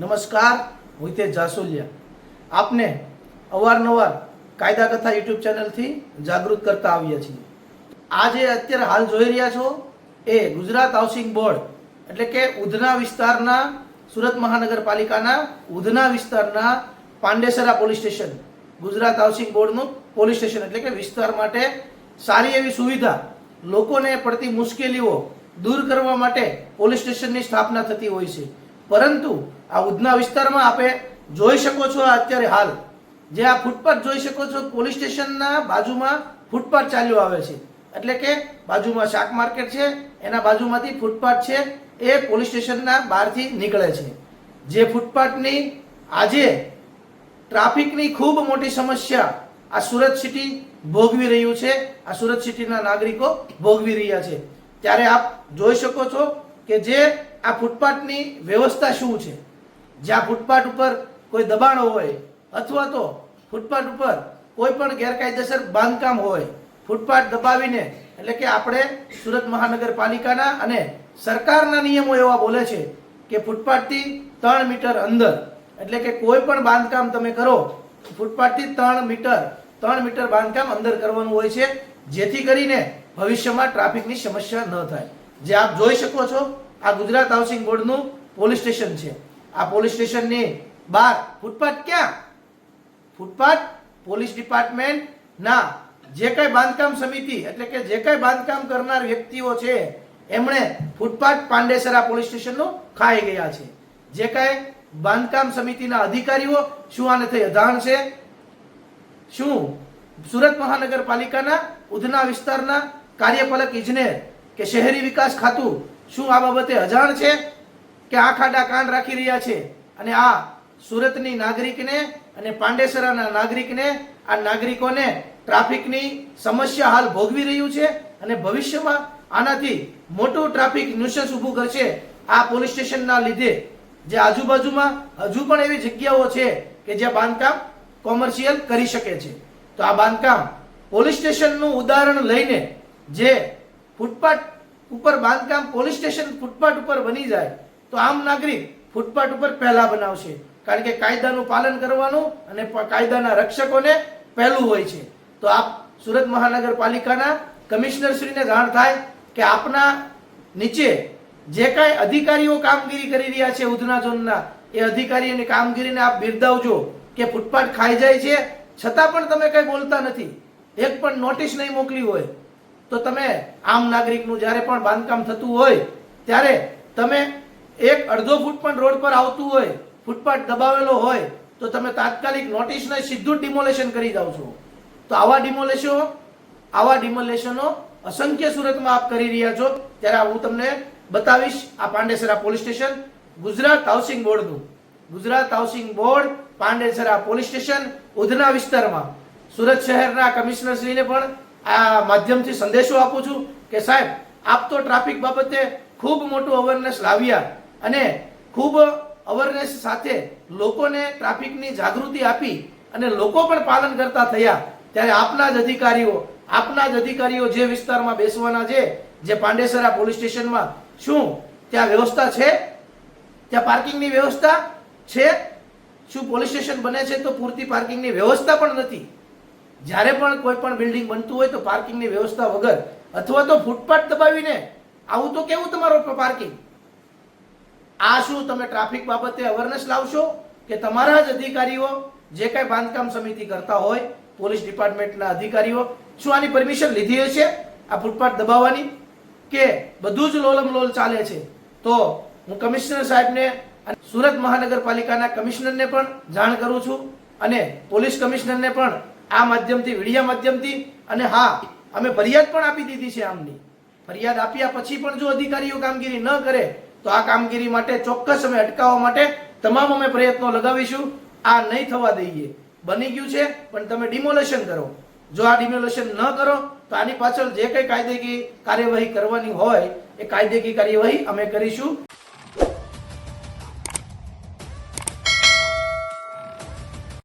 નમસ્કાર, હું તે જાસુલિયા. આપને અવારનવાર કાયદા કથા યુટ્યુબ ચેનલથી જાગૃત કરતા આવ્યા છીએ. આ જે અત્યારે હાલ જોઈ રહ્યા છો એ ગુજરાત હાઉસિંગ બોર્ડ, એટલે કે ઉધના વિસ્તારના સુરત મહાનગરપાલિકાના ઉધના વિસ્તારના Pandesara police station, Gujarat housing બોર્ડનું પોલીસ સ્ટેશન, એટલે કે વિસ્તાર માટે સારી એવી સુવિધા લોકોને પડતી મુશ્કેલીઓ દૂર કરવા માટે પોલીસ સ્ટેશનની સ્થાપના થતી હોય છે. પરંતુ આ ઉધના વિસ્તારમાં આપે જોઈ શકો છો અત્યારે હાલ. જે આ ફૂટપાથ જોઈ શકો છો, પોલીસ સ્ટેશનના બાજુમાં ફૂટપાથ ચાલ્યો આવે છે. એટલે કે બાજુમાં શાક માર્કેટ છે, એના બાજુમાંથી ફૂટપાથ છે, એ પોલીસ સ્ટેશનના બહારથી નીકળે છે. જે ફૂટપાથની આજે ટ્રાફિકની ખૂબ મોટી સમસ્યા આ સુરત સિટી ભોગવી રહ્યું છે, આ સુરત સિટીના નાગરિકો ભોગવી રહ્યા છે. ત્યારે આપ જોઈ શકો છો કે જે આ ફૂટપાથની વ્યવસ્થા શું છે. જ્યાં ફૂટપાથ ઉપર કોઈ દબાણ હોય અથવા તો ફૂટપાથ ઉપર કોઈ પણ ગેરકાયદેસર બાંધકામ હોય, ફૂટપાથ દબાવીને, એટલે કે આપણે સુરત મહાનગરપાલિકાના અને સરકારના નિયમો એવા બોલે છે કે ફૂટપાથથી ત્રણ મીટર અંદર, એટલે કે કોઈ પણ બાંધકામ તમે કરો ફૂટપાથથી ત્રણ મીટર ત્રણ મીટર બાંધકામ અંદર કરવાનું હોય છે, જેથી કરીને ભવિષ્યમાં ટ્રાફિકની સમસ્યા ન થાય. જે આપ જોઈ શકો છો, આ ગુજરાત હાઉસિંગ બોર્ડનું પોલીસ સ્ટેશન છે. આ પોલીસ સ્ટેશનની બહાર. ફૂટપાથ ક્યાં? ફૂટપાથ પોલીસ ડિપાર્ટમેન્ટ ના જે કઈ બાંધકામ સમિતિ, એટલે કે જે કઈ બાંધકામ કરનાર વ્યક્તિઓ છે, એમણે ફૂટપાથ પાંડેસરા પોલીસ સ્ટેશનનો ખાઈ ગયા છે. જે કઈ બાંધકામ સમિતિના અધિકારીઓ, શું આને થઈ અજાણ છે? શું સુરત મહાનગરપાલિકાના ઉધના વિસ્તારના કાર્યપાલક ઇજનેર કે શહેરી વિકાસ ખાતું, શું આ બાબતે અજાણ છે? કે આ ખાડા કાન રાખી રહ્યા છે. અને આ સુરતની નાગરિકને અને પાંડેસરાના નાગરિકને, આ નાગરિકોને ટ્રાફિકની સમસ્યા હાલ ભોગવી રહ્યું છે અને ભવિષ્યમાં આનાથી મોટું ટ્રાફિક ન્યુસન્સ ઊભું કરશે આ પોલીસ સ્ટેશનના લીધે. જે આજુબાજુમાં હજુ પણ એવી જગ્યાઓ છે કે જ્યાં બાંધકામ કોમર્શિયલ કરી શકે છે. તો આ બાંધકામ પોલીસ સ્ટેશનનું ઉદાહરણ લઈને જે ફૂટપાથ ઉપર બાંધકામ પોલીસ સ્ટેશન ફૂટપાથ ઉપર બની જાય તો આમ નાગરિક ફૂટપાથ ઉપર પહેલા બનાવશે. કારણ કે કાયદાનું પાલન કરવાનું અને કાયદાના રક્ષકોને પહેલું હોય છે. તો આપ સુરત મહાનગરપાલિકાના કમિશનરશ્રીને જાણ થાય કે આપના નીચે જે કાંઈ અધિકારીઓ કામગીરી કરી રહ્યા છે ઉધના ઝોનના, એ અધિકારીઓની કામગીરીને આપ બિરદાવજો કે ફૂટપાથ ખાઈ જાય છે. છતાં પણ તમે કંઈ બોલતા નથી. એક પણ નોટિસ નહીં મોકલી હોય. તો તમે આમ નાગરિકનું જ્યારે પણ બાંધકામ થતું હોય, ત્યારે તમે એક અડધો ફૂટ પણ રોડ પર આવતું હોય, ફૂટપાથ દબાવેલો હોય, તો તમે તાત્કાલિક નોટિસને સીધું ડિમોલેશન કરી જાઓ છો. તો આવા ડિમોલેશો આવા ડિમોલેશનો અસંખ્ય સુરતમાં આપ કરી રહ્યા છો. ત્યારે હું તમને બતાવીશ આ Pandesara police station, Gujarat housing બોર્ડનું. Gujarat housing board Pandesara police station, Udhna વિસ્તારમાં. સુરત શહેરના કમિશનરશ્રીને પણ આ માધ્યમથી સંદેશો આપું છું કે સાહેબ, આપ તો ટ્રાફિક બાબતે ખૂબ મોટું અવેરનેસ લાવ્યા. અને ખૂબ અવેરનેસ સાથે લોકોને ટ્રાફિકની જાગૃતિ આપી અને લોકો પણ પાલન કરતા થયા. ત્યારે આપના જ અધિકારીઓ, આપના જ અધિકારીઓ જે વિસ્તારમાં બેસવાના છે, જે પાંડેસરા પોલીસ સ્ટેશનમાં શું? ત્યાં વ્યવસ્થા છે? ત્યાં પાર્કિંગની વ્યવસ્થા છે? શું પોલીસ સ્ટેશન બને છે તો પૂરતી પાર્કિંગની વ્યવસ્થા પણ નથી? જ્યારે પણ કોઈ પણ બિલ્ડિંગ બનતું હોય તો પાર્કિંગની વ્યવસ્થા વગર અથવા તો ફૂટપાથ દબાવીને આવું તો કેવું તમારો પાર્કિંગ? આ શું તમે ટ્રાફિક બાબતે અવેરનેસ લાવશો કે તમારા જ અધિકારીઓ જે કાંઈ બાંધકામ સમિતિ કરતા હોય, પોલીસ ડિપાર્ટમેન્ટના અધિકારીઓ, શું આની પરમિશન લીધી હશે આ ફૂટપાથ દબાવવાની? કે બધું જ લોલમ લોલ ચાલે છે? તો હું કમિશનર સાહેબને સુરત મહાનગરપાલિકાના કમિશનરને પણ જાણ કરું છું અને પોલીસ કમિશનરને પણ આ માધ્યમથી, વિડીયા માધ્યમથી અને હા, અમે ફરિયાદ પણ આપી દીધી છે આમની. ફરિયાદ આપ્યા પછી પણ જો અધિકારીઓ કામગીરી ન કરે તો આ કામગીરી માટે, ચોક્કસ અમે અટકાવવા માટે તમામ અમે પ્રયત્નો લગાવીશું. આ નહીં થવા દઈએ. બની ગયું છે, પણ તમે ડિમોલેશન કરો. જો આ ડિમોલેશન ન કરો, તો આની પાછળ જે કંઈ કાયદેકી કાર્યવાહી કરવાની હોય, એ કાયદેકી કાર્યવાહી અમે કરીશું.